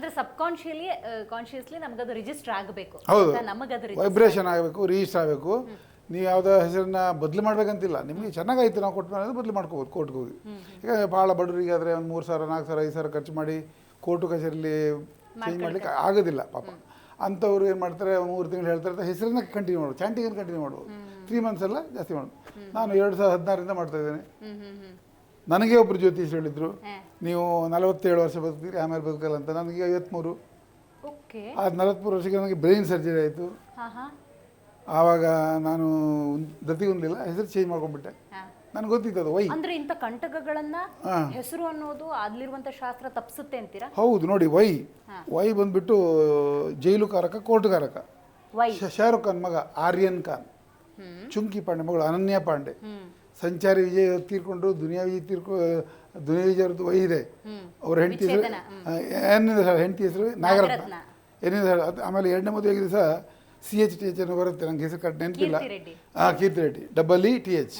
ಅಂದ್ರೆ ಸಬ್ ಕಾನ್ಶಿಯಲಿ ಕಾನ್ಶಿಯಸ್ಲಿ ಅದು ರಿಜಿಸ್ಟರ್ ಆಗಬೇಕು. ಹೌದು. ನಮಗದು ರಿಜಿಸ್ಟರ್ ವೈಬ್ರೇಷನ್ ಆಗಬೇಕು. ರಿಜಿಸ್ಟರ್ ಆಗಬೇಕು. ನೀವು ಯಾವುದೋ ಹೆಸರನ್ನ ಬದಲು ಮಾಡ್ಬೇಕಂತಿಲ್ಲ. ನಿಮಗೆ ಚೆನ್ನಾಗಾಯ್ತು ನಾವು ಕೊಟ್ಟು ಮೇಲೆ ಬದಲು ಮಾಡ್ಕೋಬೋದು ಕೋರ್ಟ್ಗೆ ಹೋಗಿ. ಈಗ ಭಾಳ ಬಡವರಿಗೆ ಆದರೆ ಒಂದು ಮೂರು ಸಾವಿರ ನಾಲ್ಕು ಸಾವಿರ ಐದು ಸಾವಿರ ಖರ್ಚು ಮಾಡಿ ಕೋರ್ಟು ಕಚೇರಿಲಿ ಚೇಂಜ್ ಮಾಡ್ಲಿಕ್ಕೆ ಆಗೋದಿಲ್ಲ ಪಾಪ. ಅಂಥವ್ರು ಏನು ಮಾಡ್ತಾರೆ ಒಂದು ಮೂರು ತಿಂಗಳು ಹೇಳ್ತಾರೆ ಹೆಸರನ್ನ ಕಂಟಿನ್ಯೂ ಮಾಡೋದು ಚಾಂಟಿಂಗನ್ನು ಕಂಟಿನ್ಯೂ ಮಾಡ್ಬೋದು ತ್ರೀ ಮಂತ್ಸ್ ಎಲ್ಲ ಜಾಸ್ತಿ ಮಾಡೋದು ನಾನು ಎರಡು ಸಾವಿರದ ಹದಿನಾರರಿಂದ ಮಾಡ್ತಾ ಇದ್ದೇನೆ. ನನಗೆ ಒಬ್ಬರು ಜ್ಯೋತಿಷ್ ಹೇಳಿದ್ರು ನೀವು ನಲವತ್ತೇಳು ವರ್ಷ ಬದುಕ್ತೀರಿ ಆಮೇಲೆ ಬದುಕಲ್ಲ ಅಂತ. ನನಗೆ ಐವತ್ಮೂರು. ಆ ನಲವತ್ತ್ಮೂರು ವರ್ಷಕ್ಕೆ ನನಗೆ ಬ್ರೈನ್ ಸರ್ಜರಿ ಆಯಿತು. ಆವಾಗ ನಾನು ದತಿ ಹೊಂದಿಲ್ಲ ಹೆಸರು ಚೇಂಜ್ ಮಾಡ್ಕೊಂಡ್ಬಿಟ್ಟೆ. ನನಗೆ ಗೊತ್ತಿತ್ತು ಅದು ವೈ ಅಂದ್ರೆ ಇಂಥ ಕಂಟಕಗಳನ್ನ ಹೆಸರು ಅನ್ನೋದು ಅಲ್ಲಿರುವಂತ ಶಾಸ್ತ್ರ ತಪ್ಪಿಸುತ್ತೆ ಅಂತೀರಾ? ಹೌದು ನೋಡಿ ವೈ. ವೈ ಬಂದ್ಬಿಟ್ಟು ಜೈಲು ಕಾರಕ ಕೋರ್ಟ್ ಕಾರಕ? ಶಾರುಖ್ ಖಾನ್ ಮಗ ಆರ್ಯನ್ ಖಾನ್. ಚುಂಕಿ ಪಾಂಡೆ ಮಗಳು ಅನನ್ಯ ಪಾಂಡೆ. ಸಂಚಾರಿ ವಿಜಯ ತೀರ್ಕೊಂಡು ದುನಿಯಾ ವಿಜಯ್ ತೀರ್ಕೊ ದುನಿಯಾ ವಿಜಯ್ ಅವ್ರದ್ದು ವೈ ಇದೆ ಅವ್ರ ಹೆಂಡತಿ ಹೆಸರು? ಏನಿದೆ ಸರ್ ಹೆಂಡತಿ ಹೆಸರು? ನಾಗರತ್ನ. ಏನಿದೆ ಸರ್? ಅದು ಆಮೇಲೆ ಎರಡನೇ ಮದುವೆ ದಿವಸ ಸಿ ಎಚ್ ಟಿ ಎಚ್ ಅನ್ನು ಬರುತ್ತೆ ನಂಗೆ ಹೆಸರು ಕಟ್ ನೆನಪಿಲ್ಲ. ಹಾಂ Keerthi Reddy. Double E T H.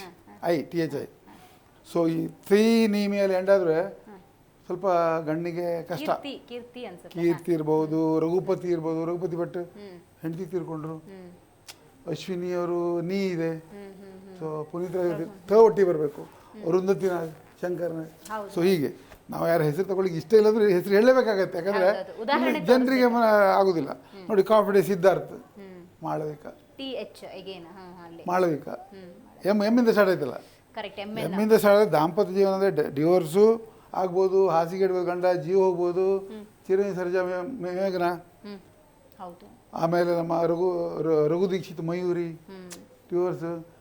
I T H I. So ಈ ತ್ರೀ ನೀಮಿಯಲ್ಲಿ ಎಂಡಾದರೆ ಸ್ವಲ್ಪ ಗಣ್ಣಿಗೆ ಕಷ್ಟ. ಕೀರ್ತಿ ಇರ್ಬೋದು ರಘುಪತಿ ಇರ್ಬೋದು ರಘುಪತಿ ಭಟ್ ಹೆಂಡತಿ ತೀರ್ಕೊಂಡ್ರು. ಹ್ಮ್. ಅಶ್ವಿನಿ ಅವರು ನೀ ಇದೆ. ಸೊ ಪುನೀತ್ ರಾಜ್ ಥ ಒಟ್ಟಿ ಬರಬೇಕು. ಅರುಂಧತಿ ಶಂಕರ್ನ. ಸೊ ಹೀಗೆ. ನಾವು ಯಾರ ಹೆಸರು ತಗೊಳ್ಳಿಕ್ಕೆ ಇಷ್ಟ ಇಲ್ಲದ್ರೆ ಹೆಸರು ಹೇಳಲೇಬೇಕಾಗತ್ತೆ ಯಾಕಂದ್ರೆ ಜನರಿಗೆ ಆಗುದಿಲ್ಲ. ನೋಡಿ Coffee Day Siddhartha. Malavika Malavika M ಎಮ್ಮಿಂದ start ಆಯ್ತಲ್ಲ? ಎಮ್ಮಿಂದ ಸ್ಟಾರ್ಟ್ ದಾಂಪತ್ಯ ಜೀವನ ಅಂದರೆ ಡಿವೋರ್ಸು ಆಗ್ಬೋದು ಹಾಸಿಗೆ ಇಡ್ಬೋದು ಗಂಡ ಜೀವ ಹೋಗ್ಬೋದು ಚಿರಂಜಿ ಸರ್ಜಾ ಮೇಘನ. ಆಮೇಲೆ ನಮ್ಮ ರಘು ರಘು ದೀಕ್ಷಿತ್ ಮಯೂರಿ. ಡಿವೋರ್ಸ್